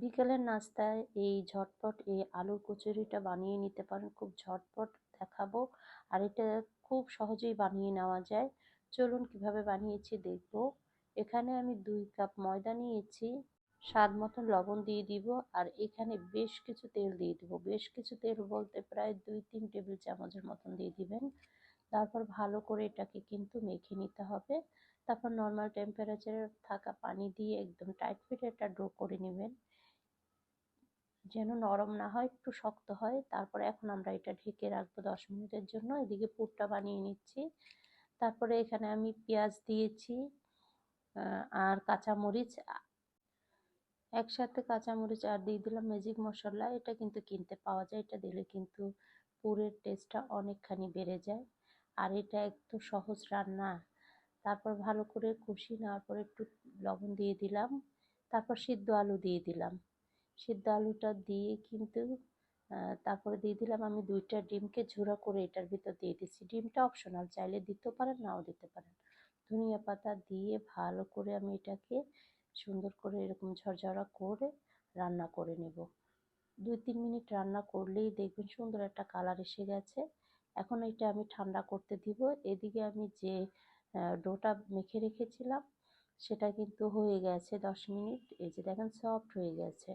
বিকেলের নাস্তায় এই ঝটপট এই আলুর কচুরিটা বানিয়ে নিতে পারেন। খুব ঝটপট দেখাবো আর এটা খুব সহজেই বানিয়ে নেওয়া যায়। চলুন কীভাবে বানিয়েছি দেখব। এখানে আমি দুই কাপ ময়দা নিয়েছি, স্বাদ মতন লবণ দিয়ে দিব আর এখানে বেশ কিছু তেল দিয়ে দিব। বেশ কিছু তেল বলতে প্রায় দুই তিন টেবিল চামচের মতন দিয়ে দিবেন। তারপর ভালো করে এটাকে কিন্তু মেখে নিতে হবে। তারপর নর্মাল টেম্পারেচারে থাকা পানি দিয়ে একদম টাইট ফিট একটা ড্রো করে নেবেন। যেন নরম না হয়, একটু শক্ত হয়। তারপরে এখন আমরা এটা ঢেকে রাখব দশ মিনিটের জন্য। এদিকে পুরটা বানিয়ে নিচ্ছি। তারপরে এখানে আমি পেঁয়াজ দিয়েছি আর কাঁচামরিচ। একসাথে কাঁচামরিচ আর দিয়ে দিলাম ম্যাজিক মশলা। এটা কিন্তু কিনতে পাওয়া যায়, এটা দিলে কিন্তু পুরের টেস্টটা অনেকখানি বেড়ে যায়। আর এটা একটু সহজ রান্না। তারপর ভালো করে কষিয়ে নেওয়ার পরে একটু লবণ দিয়ে দিলাম। তারপর সিদ্ধ আলু দিয়ে দিলাম। সিদ্ধ আলুটা দিয়ে কিন্তু তারপরে দিয়ে দিলাম আমি দুইটা ডিমকে ঝুড়া করে এটার ভিতর দিয়ে দিচ্ছি। ডিমটা অপশনাল চাইলে দিতেও পারেন, নাও দিতে পারেন। ধনিয়া পাতা দিয়ে ভালো করে আমি এটাকে সুন্দর করে এরকম ঝরঝরা করে রান্না করে নেব। দুই তিন মিনিট রান্না করলেই দেখবেন সুন্দর একটা কালার এসে গেছে। এখন এটা আমি ঠান্ডা করতে দিব। এদিকে আমি যে ডোটা মেখে রেখেছিলাম, সেটা কিন্তু হয়ে গেছে দশ মিনিট। এই যে দেখেন সফট হয়ে গেছে।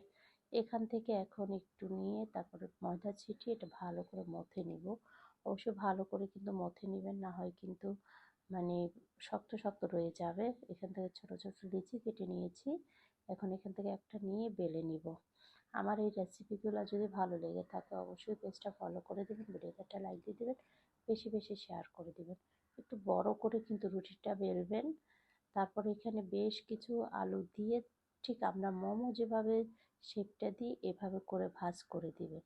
এখান থেকে এখন একটু নিয়ে তারপরে ময়দা ছিটিয়ে এটা ভালো করে মথে নিব। অবশ্য ভালো করে কিন্তু মথে নেবেন, না হয় কিন্তু মানে শক্ত শক্ত রয়ে যাবে। এখান থেকে ছোট ছোট লিচি কেটে নিয়েছি। এখন এখান থেকে একটা নিয়ে বেলে নিব। আমার এই রেসিপিগুলো যদি ভালো লেগে থাকে অবশ্যই পেজটা ফলো করে দেবেন ভিডিওটা লাইক দিয়ে দেবেন, বেশি বেশি শেয়ার করে দেবেন। একটু বড় করে কিন্তু রুটিটা বেলবেন। তারপর এখানে বেশ কিছু আলু দিয়ে ঠিক আমরা মোমো যেভাবে শেপটা দিয়ে এভাবে করে ভাজ করে দিবেন।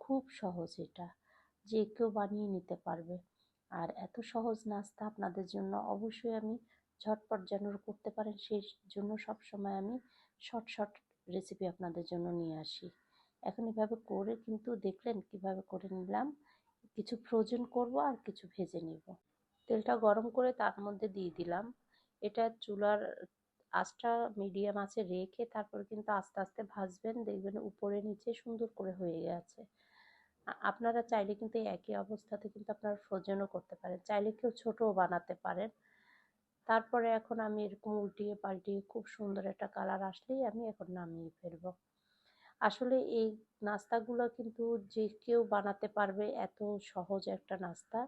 খুব সহজ এটা। যে কেউ বানিয়ে নিতে পারবে। আর এত সহজ নাস্তা আপনাদের জন্য অবশ্যই আমি ঝটপট যেন করতে পারেন, সেই জন্য সব সময় আমি শর্ট শর্ট রেসিপি আপনাদের জন্য নিয়ে আসি। এখন এভাবে করে কিন্তু দেখলেন কীভাবে করে নিলাম। কিছু ফ্রোজেন করব আর কিছু ভেজে নিব। তেলটা গরম করে তার মধ্যে দিয়ে দিলাম। এটা চুলার আঁচটা মিডিয়াম আছে রেখে তারপর কিন্তু আস্তে আস্তে ভাজবেন, দেখবেন উপরে, নিচে সুন্দর করে হয়ে গেছে। আপনারা চাইলে কিন্তু একই অবস্থাতে কিন্তু আপনারা ফ্রোজেনও করতে পারেন। চাইলে কেউ ছোটও বানাতে পারেন। তারপরে এখন আমি এরকম উল্টিয়ে পাল্টিয়ে খুব সুন্দর একটা কালার আসলেই আমি এখন নামিয়ে ফেলব। আসলে এই নাস্তাগুলো কিন্তু যে কেউ বানাতে পারবে, এত সহজ একটা নাস্তা।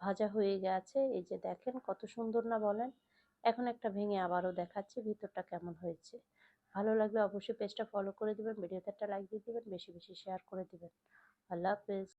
ভাজা হয়ে গেছে। এই যে দেখেন কত সুন্দর না বলেন? এখন একটা ভেঙে আবারও দেখাচ্ছি ভিতরটা কেমন হয়েছে। ভালো লাগলে অবশ্যই পেজটা ফলো করে দেবেন ভিডিওতে একটা লাইক দিয়ে দেবেন, বেশি বেশি শেয়ার করে দেবেন। আল্লাহ হাফেজ।